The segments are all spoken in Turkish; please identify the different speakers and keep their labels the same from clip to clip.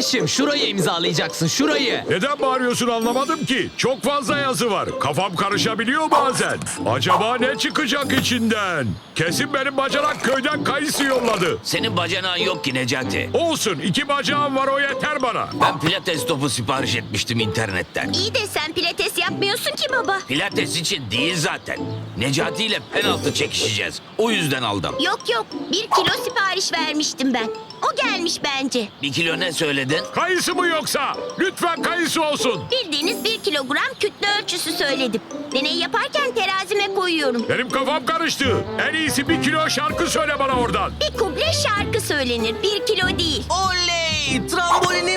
Speaker 1: Kardeşim şurayı imzalayacaksın şurayı.
Speaker 2: Neden bağırıyorsun anlamadım ki. Çok fazla yazı var. Kafam karışabiliyor bazen. Acaba ne çıkacak içinden? Kesin benim bacanak köyden kayısı yolladı.
Speaker 3: Senin bacanağın yok ki Necati.
Speaker 2: Olsun iki bacağım var o yeter bana.
Speaker 3: Ben pilates topu sipariş etmiştim internetten.
Speaker 4: İyi de sen pilates yapmıyorsun ki baba.
Speaker 3: Pilates için değil zaten. Necati ile penaltı çekişeceğiz. O yüzden aldım.
Speaker 4: Yok yok bir kilo sipariş vermiştim ben. O gelmiş bence.
Speaker 3: Bir kilo ne söyledin?
Speaker 2: Kayısı mı yoksa? Lütfen kayısı olsun.
Speaker 4: Bildiğiniz bir kilogram kütle ölçüsü söyledim. Deney yaparken terazime koyuyorum.
Speaker 2: Benim kafam karıştı. En iyisi bir kilo şarkı söyle bana oradan.
Speaker 4: Bir kuble şarkı söylenir bir kilo değil.
Speaker 1: Oley! Trambolinim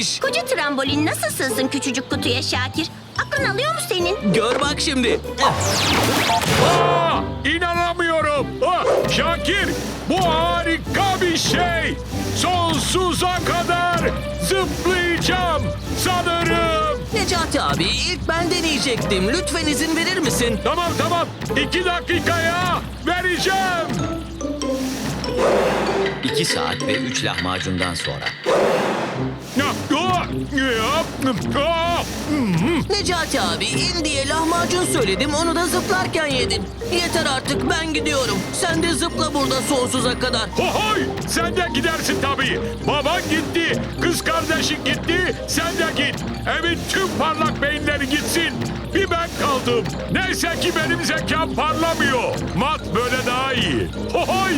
Speaker 1: gelmiş.
Speaker 4: Koca trambolin nasıl sığsın küçücük kutuya Şakir? Aklın alıyor mu senin?
Speaker 1: Gör bak şimdi.
Speaker 2: Aa, inanamıyorum. Ah, Şakir bu harika bir şey. Sonsuza kadar zıplayacağım sanırım.
Speaker 1: Necati abi ilk ben deneyecektim. Lütfen izin verir misin?
Speaker 2: Tamam tamam. İki dakikaya vereceğim.
Speaker 5: İki saat ve üç lahmacundan sonra.
Speaker 1: Necati abi in diye lahmacun söyledim onu da zıplarken yedin. Yeter artık ben gidiyorum. Sen de zıpla burada sonsuza kadar.
Speaker 2: Hohoy! Sen de gidersin tabii. Baban gitti, kız kardeşin gitti, sen de git. Evin tüm parlak beyinleri gitsin. Bir ben kaldım. Neyse ki benim zekam parlamıyor. Mat böyle daha iyi. Hohoy!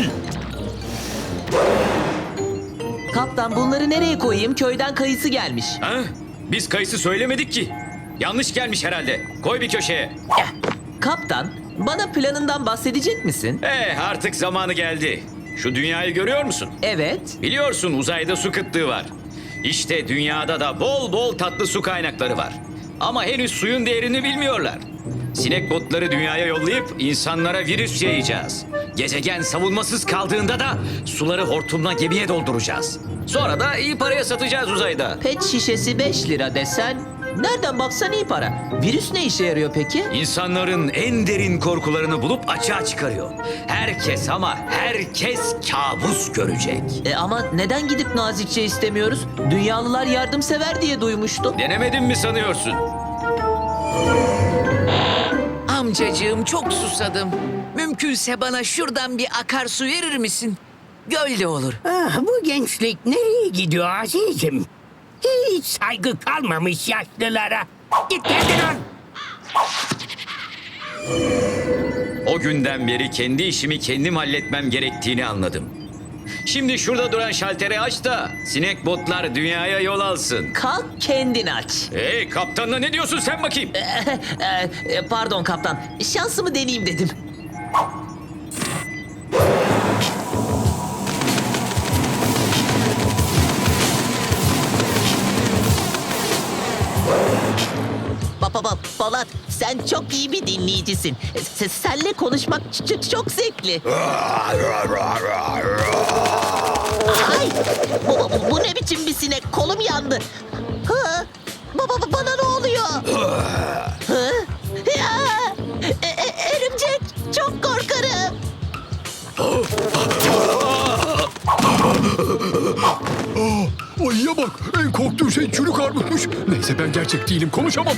Speaker 1: Kaptan bunları nereye koyayım? Köyden kayısı gelmiş.
Speaker 5: Ha? Biz kayısı söylemedik ki. Yanlış gelmiş herhalde. Koy bir köşeye.
Speaker 1: Kaptan bana planından bahsedecek misin?
Speaker 5: Eh artık zamanı geldi. Şu dünyayı görüyor musun?
Speaker 1: Evet.
Speaker 5: Biliyorsun uzayda su kıtlığı var. İşte dünyada da bol bol tatlı su kaynakları var. Ama henüz suyun değerini bilmiyorlar. Sinek botları dünyaya yollayıp insanlara virüs yayacağız. Gezegen savunmasız kaldığında da suları hortumla gemiye dolduracağız. Sonra da iyi paraya satacağız uzayda.
Speaker 1: Pet şişesi 5 lira desen nereden baksan iyi para. Virüs ne işe yarıyor peki?
Speaker 5: İnsanların en derin korkularını bulup açığa çıkarıyor. Herkes ama herkes kabus görecek.
Speaker 1: E ama neden gidip nazikçe istemiyoruz? Dünyalılar yardımsever diye duymuştum.
Speaker 5: Denemedin mi sanıyorsun?
Speaker 6: Amcacığım çok susadım. Mümkünse bana şuradan bir akarsu verir misin? Göl de olur.
Speaker 7: Ah, bu gençlik nereye gidiyor azizim? Hiç saygı kalmamış yaşlılara. Git kendin.
Speaker 5: O günden beri kendi işimi kendim halletmem gerektiğini anladım. Şimdi şurada duran şalteri aç da sinek botlar dünyaya yol alsın.
Speaker 1: Kalk kendin aç.
Speaker 5: Hey kaptanla ne diyorsun sen bakayım?
Speaker 1: E, e, pardon kaptan. Şansımı deneyeyim dedim. Baba baba Polat sen çok iyi bir dinleyicisin. Se- senle konuşmak çok zevkli. Ay bu, bu, bu ne biçim bir sinek kolum yandı. Ha, baba ba- bana ne oluyor? Ha? Ya, e, e, örümcek çok korkarım.
Speaker 8: Ayıya bak. En korktuğu şey çürük armutmuş. Neyse ben gerçek değilim. Konuşamam.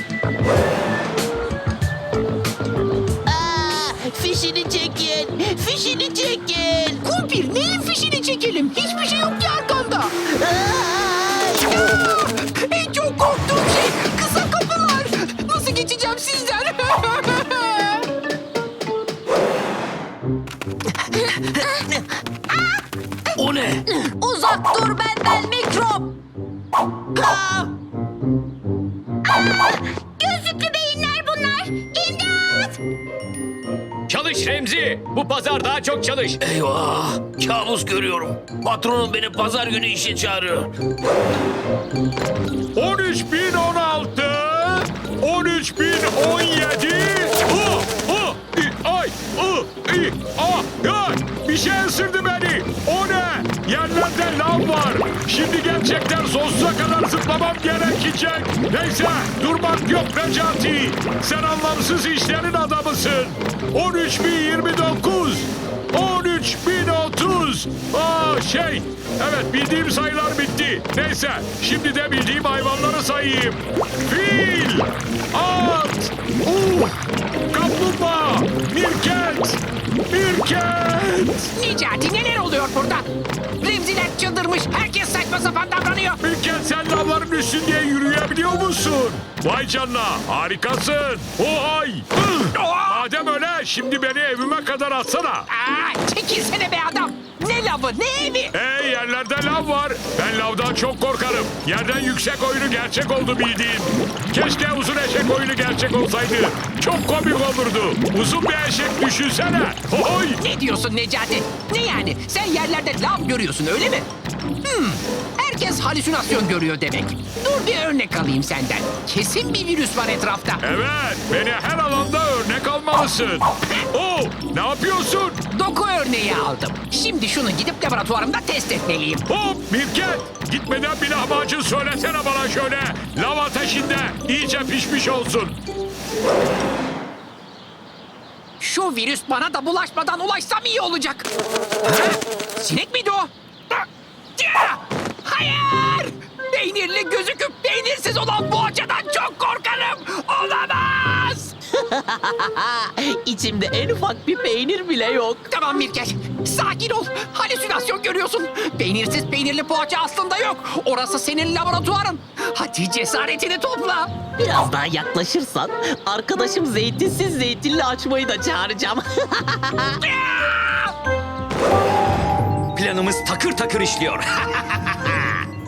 Speaker 7: Çekelim? Hiçbir şey yok ki arkanda. En çok korktuğum şey kısa kapılar. Nasıl geçeceğim sizden?
Speaker 3: O ne?
Speaker 4: Uzak dur benden mikrop.
Speaker 1: Aa,
Speaker 4: Gözlüklü beyinler bunlar. İmdat!
Speaker 5: Çalış Remzi. Bu pazar daha çok çalış.
Speaker 3: Eyvah! Kabus görüyorum. Patronum beni pazar günü işe çağırıyor.
Speaker 2: 13.016 13.017 Ah, ah, i, Ay ı, i, ay. Bir şey ısırdı beni O ne? Yerlerde lav var Şimdi gerçekten sonsuza kadar zıplamam gerekecek Neyse durmak yok Necati Sen anlamsız işlerin adamısın 13.029 13.030 Ah Aa şey, evet bildiğim sayılar bitti. Neyse, şimdi de bildiğim hayvanları sayayım. Fil, at, uh, kaplumbağa, mirket, mirket.
Speaker 9: Necati neler oluyor burada? Çıldırmış. Herkes saçma sapan davranıyor.
Speaker 2: Mirket sen lavların üstünde yürüyebiliyor musun? Vay canına, harikasın. Ohay. Madem öyle, şimdi beni evime kadar atsana.
Speaker 9: Aa, çekilsene be adam. Lavı ne evi?
Speaker 2: Hey yerlerde lav var. Ben lavdan çok korkarım. Yerden yüksek oyunu gerçek oldu bildiğin. Keşke uzun eşek oyunu gerçek olsaydı. Çok komik olurdu. Uzun bir eşek düşünsene. Hoy!
Speaker 9: Ne diyorsun Necati? Ne yani? Sen yerlerde lav görüyorsun öyle mi? Hmm, herkes halüsinasyon görüyor demek. Dur bir örnek alayım senden. Kesin bir virüs var etrafta.
Speaker 2: Evet, beni her alanda örnek almalısın. Oo, ne yapıyorsun?
Speaker 9: Doku örneği aldım. Şimdi şunu gidip laboratuvarımda test etmeliyim.
Speaker 2: Hop, Mirket. Gitmeden bir lahmacun söylesene bana şöyle. Lav ateşinde iyice pişmiş olsun.
Speaker 9: Şu virüs bana da bulaşmadan ulaşsam iyi olacak. Ha? Sinek miydi o? Ha, ya! Hayır! Peynirli gözüküp peynirsiz olan poğaçadan çok korkarım. Olamaz!
Speaker 1: İçimde en ufak bir peynir bile yok.
Speaker 9: Tamam Mirket, sakin ol. Halüsinasyon görüyorsun. Peynirsiz peynirli poğaça aslında yok. Orası senin laboratuvarın. Hadi cesaretini topla.
Speaker 1: Biraz daha yaklaşırsan arkadaşım zeytinsiz zeytinli açmayı da çağıracağım.
Speaker 5: Planımız takır takır işliyor.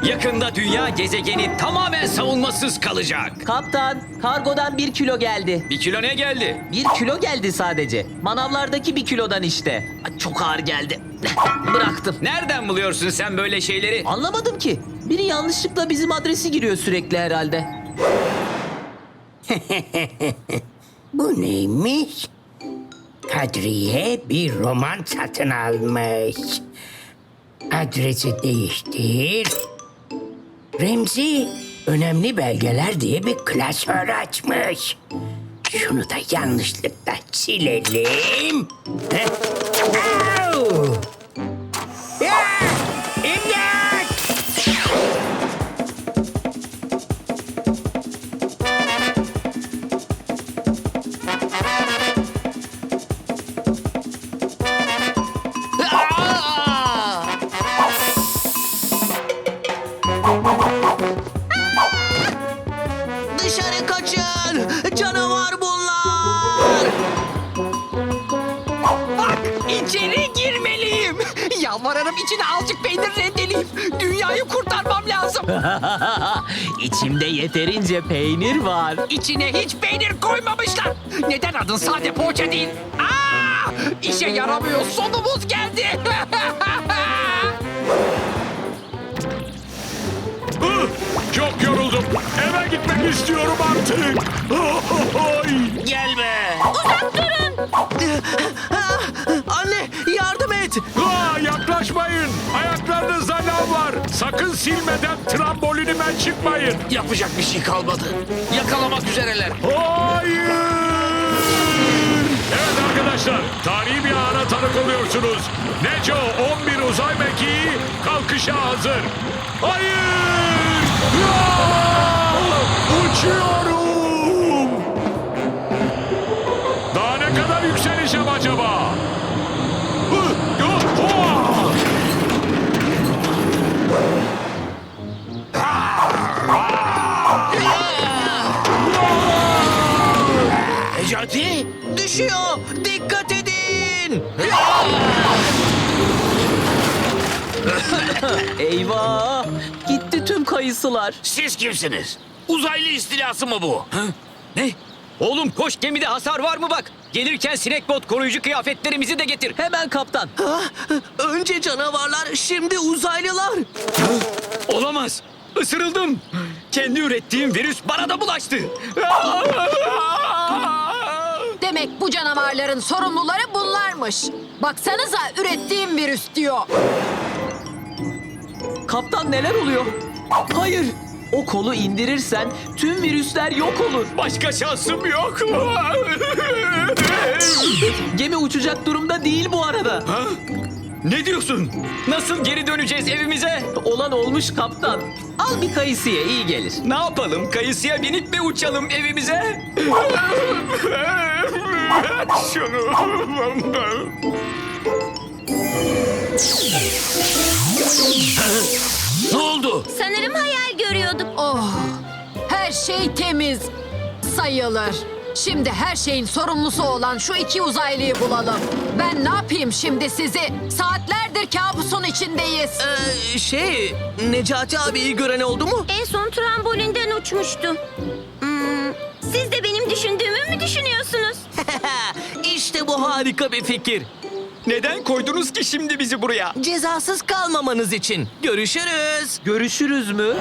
Speaker 5: Yakında dünya gezegeni tamamen savunmasız kalacak.
Speaker 1: Kaptan, kargodan bir kilo geldi.
Speaker 5: Bir kilo ne geldi?
Speaker 1: Bir kilo geldi sadece. Manavlardaki bir kilodan işte. Çok ağır geldi. Bıraktım.
Speaker 5: Nereden buluyorsun sen böyle şeyleri?
Speaker 1: Anlamadım ki. Biri yanlışlıkla bizim adresi giriyor sürekli herhalde.
Speaker 7: Bu neymiş? Kadriye bir roman satın almış. Adresi değiştir. Remzi önemli belgeler diye bir klasör açmış. Şunu da yanlışlıkla silelim. Heh.
Speaker 9: Yalvarırım içine azıcık peynir rendeleyip dünyayı kurtarmam lazım.
Speaker 1: İçimde yeterince peynir var.
Speaker 9: İçine hiç peynir koymamışlar. Neden adın sade poğaça değil? Aa, işe yaramıyor. Sonumuz geldi.
Speaker 2: Çok yoruldum. Eve gitmek istiyorum artık. Oy!
Speaker 3: Gelme.
Speaker 1: Anne
Speaker 2: silmeden trambolinime çıkmayın.
Speaker 3: Yapacak bir şey kalmadı. Yakalamak üzereler.
Speaker 2: Hayır! Evet arkadaşlar, tarihi bir ana tanık oluyorsunuz. Neco 11 uzay mekiği kalkışa hazır. Hayır! Ya!
Speaker 3: Necati.
Speaker 1: Düşüyor! Dikkat edin! Eyvah! Gitti tüm kayısılar.
Speaker 3: Siz kimsiniz? Uzaylı istilası mı bu?
Speaker 5: Ne? Oğlum koş gemide hasar var mı bak. Gelirken sinek bot koruyucu kıyafetlerimizi de getir.
Speaker 1: Hemen kaptan. Önce canavarlar, şimdi uzaylılar.
Speaker 5: Olamaz. Isırıldım. Kendi ürettiğim virüs bana da bulaştı.
Speaker 10: Demek bu canavarların sorumluları bunlarmış. Baksanıza ürettiğim virüs diyor.
Speaker 1: Kaptan neler oluyor? Hayır! O kolu indirirsen tüm virüsler yok olur.
Speaker 5: Başka şansım yok.
Speaker 1: Gemi uçacak durumda değil bu arada.
Speaker 5: Ne diyorsun? Nasıl geri döneceğiz evimize?
Speaker 11: Olan olmuş kaptan. Al bir kayısıya iyi gelir.
Speaker 5: Ne yapalım? Kayısıya binip mi uçalım evimize?
Speaker 2: Şunu.
Speaker 3: Ne oldu?
Speaker 4: Sanırım hayal görüyordum.
Speaker 10: Oh, her şey temiz sayılır. Şimdi her şeyin sorumlusu olan şu iki uzaylıyı bulalım. Ben ne yapayım şimdi sizi? Saatlerdir kabusun içindeyiz.
Speaker 11: Ee, şey, Necati abiyi gören oldu mu?
Speaker 4: En son trambolinden uçmuştu. Hmm, siz de benim düşündüğümü mü düşünüyorsunuz?
Speaker 11: işte bu harika bir fikir.
Speaker 5: Neden koydunuz ki şimdi bizi buraya?
Speaker 11: Cezasız kalmamanız için. Görüşürüz. Görüşürüz mü?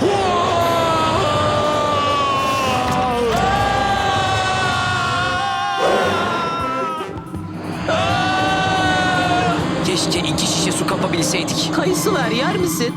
Speaker 6: Keşke iki şişe su kapabilseydik.
Speaker 11: Kayısı ver yer misin?